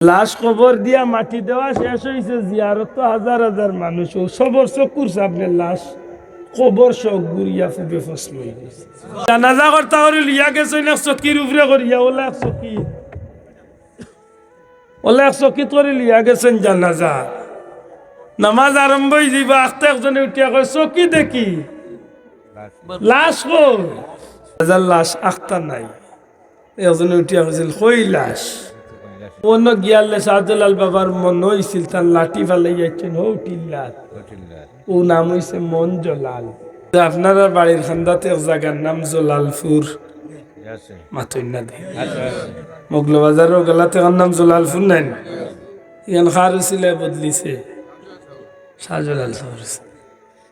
লাশ কবর দিয়া মাটি দেওয়া শেষ হয়েছে জিয়ারত তো হাজার হাজার মানুষ। ও সবর চকুর সামনে লাশ, কবর সব গুড়িয়া ফুবে ফসল হয়ে গেছে। জানাজা করতে করে লিয়া গেছে না চকির উপরে করিয়া ওলা এক চকি। ওলা এক চকিত করে লিয়া গেছেন জানাজা। নামাজ আরম্ভ হয়ে যাইবা, আস্তে একজনে উঠিয়া কয়, চকি দেখি, লাশ হাজার লাশ আখতা নাই। একজনে উঠিয়া কৈছিল কই লাশ? অন্য গিয়ালে শাহজালাল বাবার মন হয়েছিল তার লাঠি ফেলাই যাচ্ছেন হৌ টিল্লাত ও নাম হয়েছে মন জলাল আপনারা বাড়ির খান্দাতে এক জায়গার নাম জলালপুর। মাথুই দে মগলবাজারও গেলাতে ওর নাম জলালপুর নাই ইয়ান খার ছিল বদলিছে। শাহজালাল শহর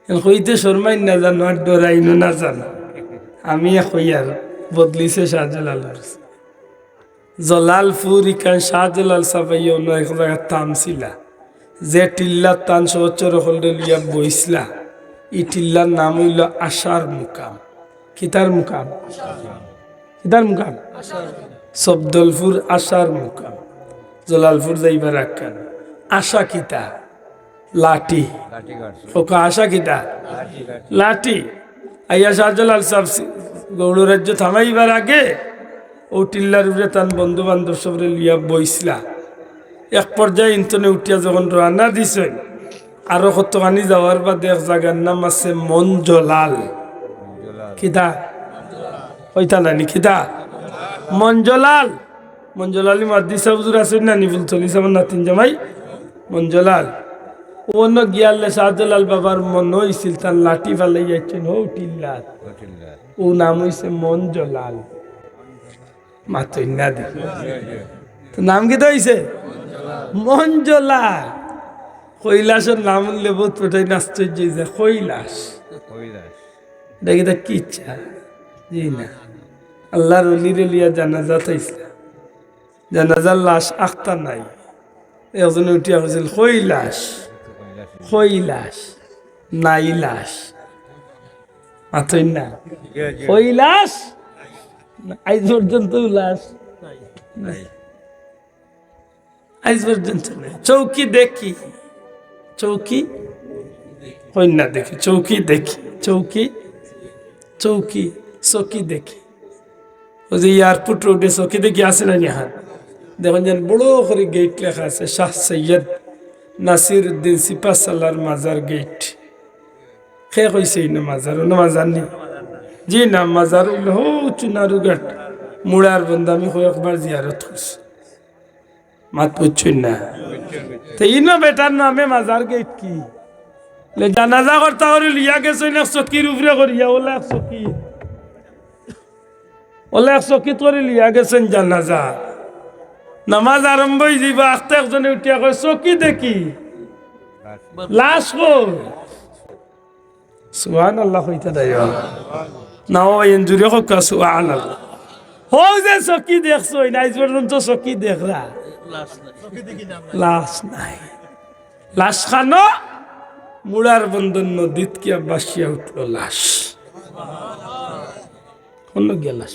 ইয়ান কইতে শর্মাই না জানো আর ডরাইনো না জানো। আমি কই আর বদলিছে শাহজালাল জলালপুর শাহজালাল সাবাই অন্য এক জায়গার তাম ছিলা যে টিল্লার তান সহচর হলরে লিয়া বইসলা ই টিল্লার নাম হইল আশার মুকাম। কিতার মুকাম? কিতার মুকাম? সবদলপুর আশার মুকাম। জলালপুর যাইবার আকান আশা কিতা? লাঠি। ওকা আশা কিতা? লাঠি আইয়া শাহজালাল সাহেব গৌড় রাজ্য থামাইবার আগে ও টিল্লার উপরে তার বন্ধু বান্ধব সবরে লিয়া বইসলা। এক পর্যায়ে ইন্তনে উঠিয়া যখন রান্না দিছেন আরও কতখানি যাওয়ার বাদে এক জায়গার নাম আছে মঞ্জলাল। কিতা কইতা নানি কিতা মঞ্জলাল। মঞ্জলালি মাদ্দি সাহুজুর আছেন না নিবুল চল্লিশ আমার নাতিন জামাই? মঞ্জলাল। অন্য গিয়ালে শাহজালাল বাবার মন হয়েছিল তার লাঠি ফেলাই যাচ্ছেন হৌ টিল্লাত। ও নাম হয়েছে মঞ্জলাল। মাতই না দেখি তো নাম কি মঞ্জলা। কৈলাসের নাম উঠলে বহুত পেটাই কৈলাস। কি ইচ্ছা? জি না। আল্লাহর জানাজা থাইছিল জানাজার লাশ আখতা নাই। একজনে উঠিয়া কৈছিল কৈলাস। কৈলাস। নাই লাশ। মাতই না কৈলাস? আজ পর্যন্ত লাশ আজ পর্যন্ত চৌকি দেখি। চৌকি? না দেখি। চৌকি দেখি। চৌকি? চৌকি চৌকি দেখি। ওই যে এয়ারপোর্ট রোডে চৌকি দেখি আছে না নিহান দেখুন যেন বড় করে গেট লেখা আছে, শাহ সৈয়দ নাসির উদ্দিন সিপা সাল্লার মাজার গেট। খে কইছে মাজার ওনো মাজার নেই জি না, মাজার হো চুনারু মুড়ার বন্ধু, আমি কয়েকবার জিয়ারত করছি। মাত বুঝছই না। তো ইনো বেটার নামে মাজার গেট কি? জানাজা করতা করে লিয়া গেছে না চকির উপরে করিয়া, ওলা এক চকি ওলা এক চকিত করে লিয়া গেছেন জানাজা। নামাজ আরম্ভ হয়ে যাইবা, আস্তে একজনে উঠিয়া কয় চকি দেখি? লাশ কই? সুহান আল্লাহ হইতে দেয় নাও এনজুরি হোক সুহান আল্লাহ হো দেখছ নাই পর্যন্ত চকি দেখরা লাশ নাই লাশ খানো মুড়ার বন্ধন নদীত কিয়া বাসিয়া উঠল লাশ হলো গিয়া লাশ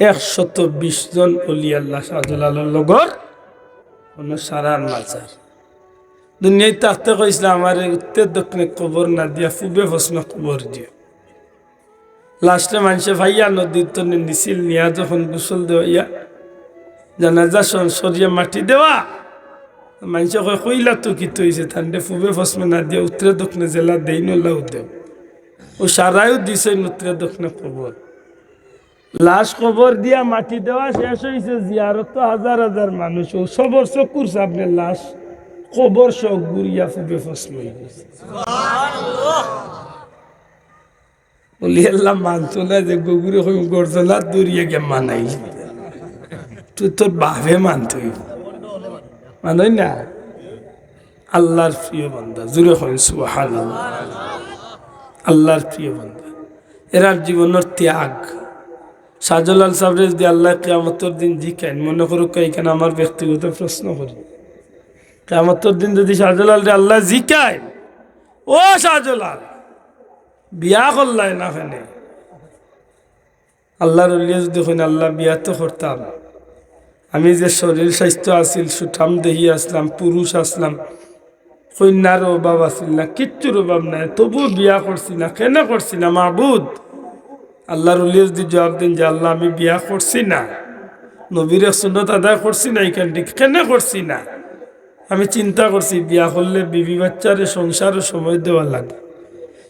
একশত বিশ জন অলি আল্লাহ শাহজালালের লগর কোনো সারার মাজার দুনিয়ায় থাকতে কইছিল আমার উত্তর দক্ষিণে কবর না দিয়া পূবে ফসমে কবর দিও লাস্টে মানুষে ভাইয়া নদীর তো নিছিল নিয়া যখন গোসল দেওয়া, জানাজা সরিয়া মাটি দেওয়া, মানুষে কয়, কইলা তো কি তৈছে? ঠান্ডে ফুবে ফসমে না দিয়া উত্তরে দক্ষিণে জেলা দেই নলাও দেও। ও সারাইও দিছে উত্তরে দক্ষিণে কবর লাশ কবর দিয়া মাটি দেওয়া শেষ হয়েছে জিয়ারত তো হাজার হাজার মানুষ। ও সবর চকুর সামনে লাশ, কবর সব গুড়িয়া ফুবে গেছে। বলি, আল্লাহ মানতো না যে গগুরে হই গর্জনা দূরিয়ে গে মানাই তুই তোর বাপে মানতে মানই না? আল্লাহর প্রিয় বান্দা জুড়ে হয় সুহান আল্লাহর প্রিয় বান্দা। এরার জীবনের ত্যাগ। শাহজালাল সাবরে যদি আল্লাহ কেয়ামতর দিন জিকাইন, মনে করুক এখানে আমার ব্যক্তিগত প্রশ্ন করি? কেয়ামতর দিন যদি শাহজালাল রে আল্লাহ জিকায় ও শাহজালাল! বিয়া করলাই না ফেনে আল্লাহর যদি হইন আল্লাহ, বিয়া তো করতাম। আমি যে শরীর স্বাস্থ্য আছিল, সুঠাম দেহি আসলাম, পুরুষ আসলাম কন্যার অভাব আছিল না, কিচ্ছুর অভাব নাই, তবুও বিয়া করছি না, কেন করছি না মাহবুদ আল্লাহর যদি জবাব দিন যে, আল্লাহ, আমি বিয়া করছি না, নবীর সুন্নত আদায় করছি না এখানটি কেন করছি না? আমি চিন্তা করছি, বিয়া করলে বিবি বাচ্চারে সংসারও সময় দেওয়া লাগে।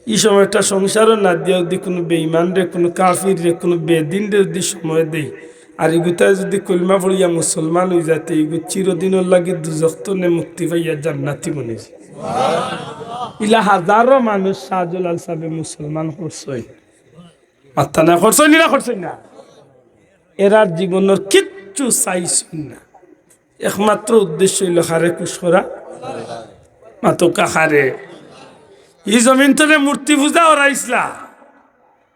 এই সময়টা সংসারও না দিয়ে যদি কোনো বেইমান রে, কোনো কাফির রে, কোনো বেদিন রে যদি সময় দেই আর এগুতায় যদি কলমা পড়িয়া মুসলমান হয়ে যাতে এগু চিরদিনের লাগে দুজক্ত নে মুক্তি পাইয়া জান্নাতি মনে ইলা হাজারো মানুষ শাহজুল আল সাহেব মুসলমান করছই। মাত্তা না করছই না করছই না? এরার জীবনের কিচ্ছু চাইছই না। একমাত্র উদ্দেশ্য হইল খারে কুশ করা, মাতকা খারে এই জমিন তোরে মূর্তি পূজা ওরাইছিলা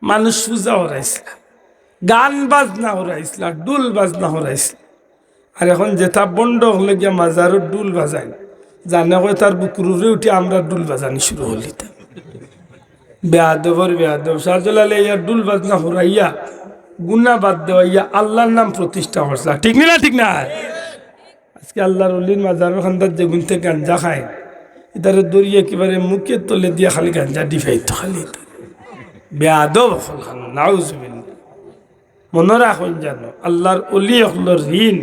মানুষ পূজা ওরাইছিলা গান বাজনা ওরাইছিলা ডুল বাজনা ওরাইছিলা আর এখন যেটা বন্ড হলে গিয়া মাজারও ডুল বাজাই জানে কয় তার বুকুরে উঠে আমরা ডুল বাজানি শুরু হলি বেয়াদবর বেয়াদব, শাহজলালে ইয়ার ডুল বাজনা হরাইয়া গুনা বাদ দেওয়াইয়া আল্লাহর নাম প্রতিষ্ঠা করছিলা ঠিক না ঠিক না? আজকে আল্লাহর অলির মাজারের খান্দার যে গুনতে গাঞ্জা খায়। এটারে দরিয়ে একেবারে মুখে তলে দিয়ে খালি গাঞ্জা ডিফাইতো খালি বেয়াদব মনে রাখুন জানো আল্লাহর অলি হলোর ঋণ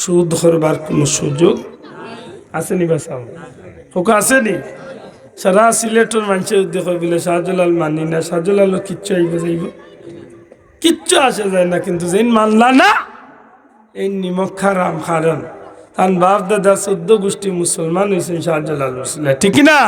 সুদ করবার কোনো সুযোগ আসেনি বাসাও হোক আসেনি সারা সিলেটর মানুষের উদ্যোগ বলে, শাহজলাল মানি না শাহজলালের কিচ্ছু আইব যাইব। কিচ্ছু আসে যায় না, কিন্তু যেন মানলা না, এই নিমক খারাম কারণ তার বাপ দাদা চোদ্দ গোষ্ঠী মুসলমান হয়েছেন শাহজালাল ঠিক না